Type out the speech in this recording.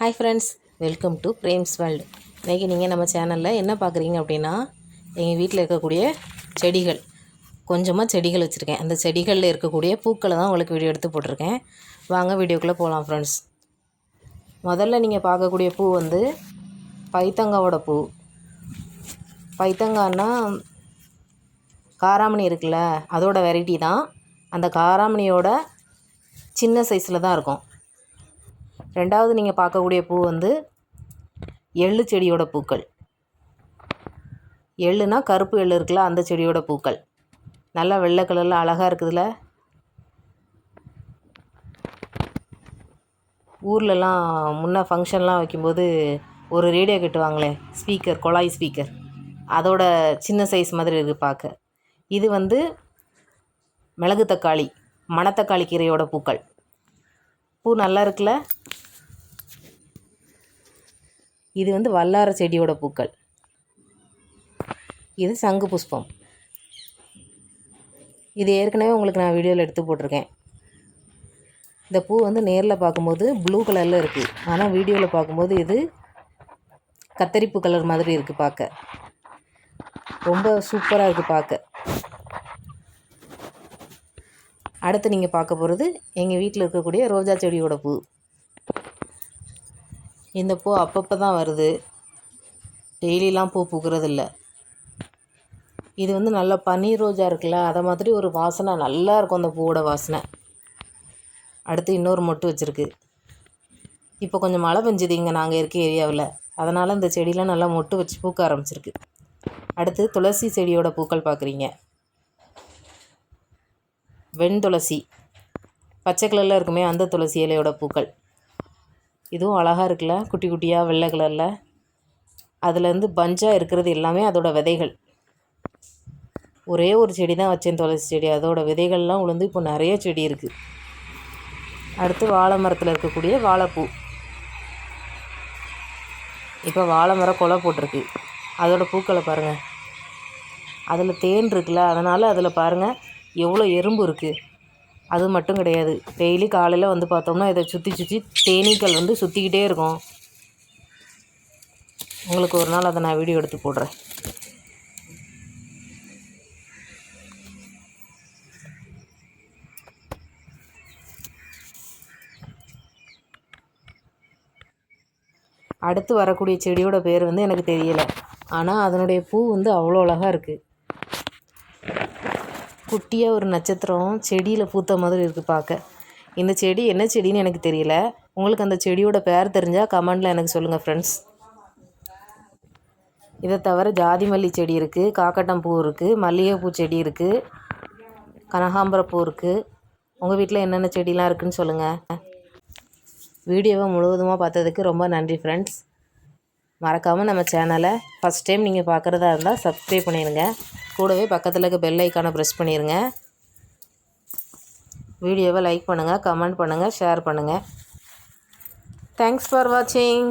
Hi friends welcome to frames world இன்றைக்கி நீங்கள் நம்ம சேனலில் என்ன பார்க்குறீங்க அப்படின்னா எங்கள் வீட்டில் இருக்கக்கூடிய செடிகள். கொஞ்சமாக செடிகள் வச்சுருக்கேன். அந்த செடிகளில் இருக்கக்கூடிய பூக்களை தான் உங்களுக்கு வீடியோ எடுத்து போட்டிருக்கேன். வாங்க வீடியோக்குள்ளே போகலாம் ஃப்ரெண்ட்ஸ் முதல்ல நீங்கள் பார்க்கக்கூடிய பூ வந்து பைத்தங்காவோட பூ. பைத்தங்கான்னா காராமணி இருக்குல்ல அதோட வெரைட்டி தான். அந்த காராமணியோட சின்ன சைஸில் தான் இருக்கும். ரெண்டாவது நீங்கள் பார்க்கக்கூடிய பூ வந்து எள்ளு செடியோட பூக்கள். எள்ளுனா கருப்பு எள்ளு இருக்குல்ல அந்த செடியோட பூக்கள். நல்லா வெள்ளை கலரில் அழகாக இருக்குதுல்ல ஊர்லலாம் முன்ன ஃபங்க்ஷன்லாம் வைக்கும்போது ஒரு ரேடியோ கட்டுவாங்களே ஸ்பீக்கர் குழாய் ஸ்பீக்கர். அதோட சின்ன சைஸ் மாதிரி இருக்குது பார்க்க. இது வந்து மிளகு தக்காளி மணத்தக்காளி கீரையோட பூக்கள். பூ நல்லா இருக்குல்ல? இது வந்து வல்லார செடியோட பூக்கள். இது சங்கு புஷ்பம். இது ஏற்கனவே உங்களுக்கு நான் வீடியோவில் எடுத்து போட்டிருக்கேன். இந்த பூ வந்து நேரில் பார்க்கும்போது ப்ளூ கலரில் இருக்குது ஆனால் வீடியோவில் பார்க்கும்போது இது கத்தரிப்பு கலர் மாதிரி இருக்குது பார்க்க. ரொம்ப சூப்பராக இருக்குது பார்க்க. அடுத்து நீங்கள் பார்க்க போகிறது எங்கள் வீட்டில் இருக்கக்கூடிய ரோஜா செடியோட பூ. இந்த பூ அப்பப்போ தான் வருது. டெய்லிலாம் பூ பூக்கிறதில்ல. இது வந்து நல்லா பன்னீர் ரோஜா இருக்குல்ல அதை மாதிரி ஒரு வாசனை நல்லா இருக்கும் அந்த பூவோட வாசனை. அடுத்து இன்னொரு மொட்டு வச்சுருக்கு. இப்போ கொஞ்சம் மழை பெஞ்சுது இங்கே நாங்கள் இருக்க ஏரியாவில். அதனால் இந்த செடியெலாம் நல்லா மொட்டு வச்சு பூக்க ஆரம்பிச்சிருக்கு. அடுத்து துளசி செடியோட பூக்கள் பார்க்குறீங்க வெண் துளசி. பச்சை கலரில் இருக்குமே அந்த துளசி இலையோட பூக்கள். இதுவும் அழகாக இருக்குல்ல? குட்டி குட்டியாக வெள்ளை கலரில். அதுலேருந்து பஞ்சாக இருக்கிறது எல்லாமே அதோட விதைகள். ஒரே ஒரு செடி தான் வச்சேன் துளசி செடி. அதோட விதைகள்லாம் உளுந்து. இப்போ நிறைய செடி இருக்குது அடுத்து வாழை மரத்தில் இருக்கக்கூடிய வாழைப்பூ. இப்போ வாழை மரம் கொலை போட்டிருக்கு. அதோட பூக்களை பாருங்கள் அதில் தேன் இருக்குல்ல? அதனால் அதில் பாருங்கள் எவ்வளோ எறும்பு இருக்குது அது மட்டும் கிடையாது. டெய்லி காலையில் வந்து பார்த்தோம்னா இதை சுற்றி சுற்றி தேனீக்கள் வந்து சுற்றிக்கிட்டே இருக்கும். உங்களுக்கு ஒரு நாள் அதை நான் வீடியோ எடுத்து போடுறேன். அடுத்து வரக்கூடிய செடியோட பேர் வந்து எனக்கு தெரியலை. ஆனால் அதனுடைய பூ வந்து அவ்வளோ அழகாக இருக்குது குட்டியாக ஒரு நட்சத்திரம் செடியில் பூத்த மாதிரி இருக்குது பார்க்க இந்த செடி என்ன செடின்னு எனக்கு தெரியல. உங்களுக்கு அந்த செடியோட பேர் தெரிஞ்சால் கமெண்டில் எனக்கு சொல்லுங்கள் ஃப்ரெண்ட்ஸ் இதை தவிர ஜாதி மல்லி செடி இருக்குது காக்கட்டம் பூ இருக்குது மல்லிகைப்பூ செடி இருக்குது கனகாம்பர பூ இருக்குது உங்கள் வீட்டில் என்னென்ன செடிலாம் இருக்குதுன்னு சொல்லுங்கள் வீடியோவை முழுவதுமாக பார்த்ததுக்கு ரொம்ப நன்றி ஃப்ரெண்ட்ஸ் மறக்காமல் நம்ம சேனலை ஃபஸ்ட் டைம் நீங்கள் பார்க்குறதா இருந்தால் சப்ஸ்கிரைப் பண்ணிடுங்க. கூடவே பக்கத்தில் இருக்க பெல் ஐக்கானை ப்ரெஸ் பண்ணிடுங்க வீடியோவை லைக் பண்ணுங்கள் கமெண்ட் பண்ணுங்கள் ஷேர் பண்ணுங்கள் தேங்க்ஸ் ஃபார் வாட்சிங்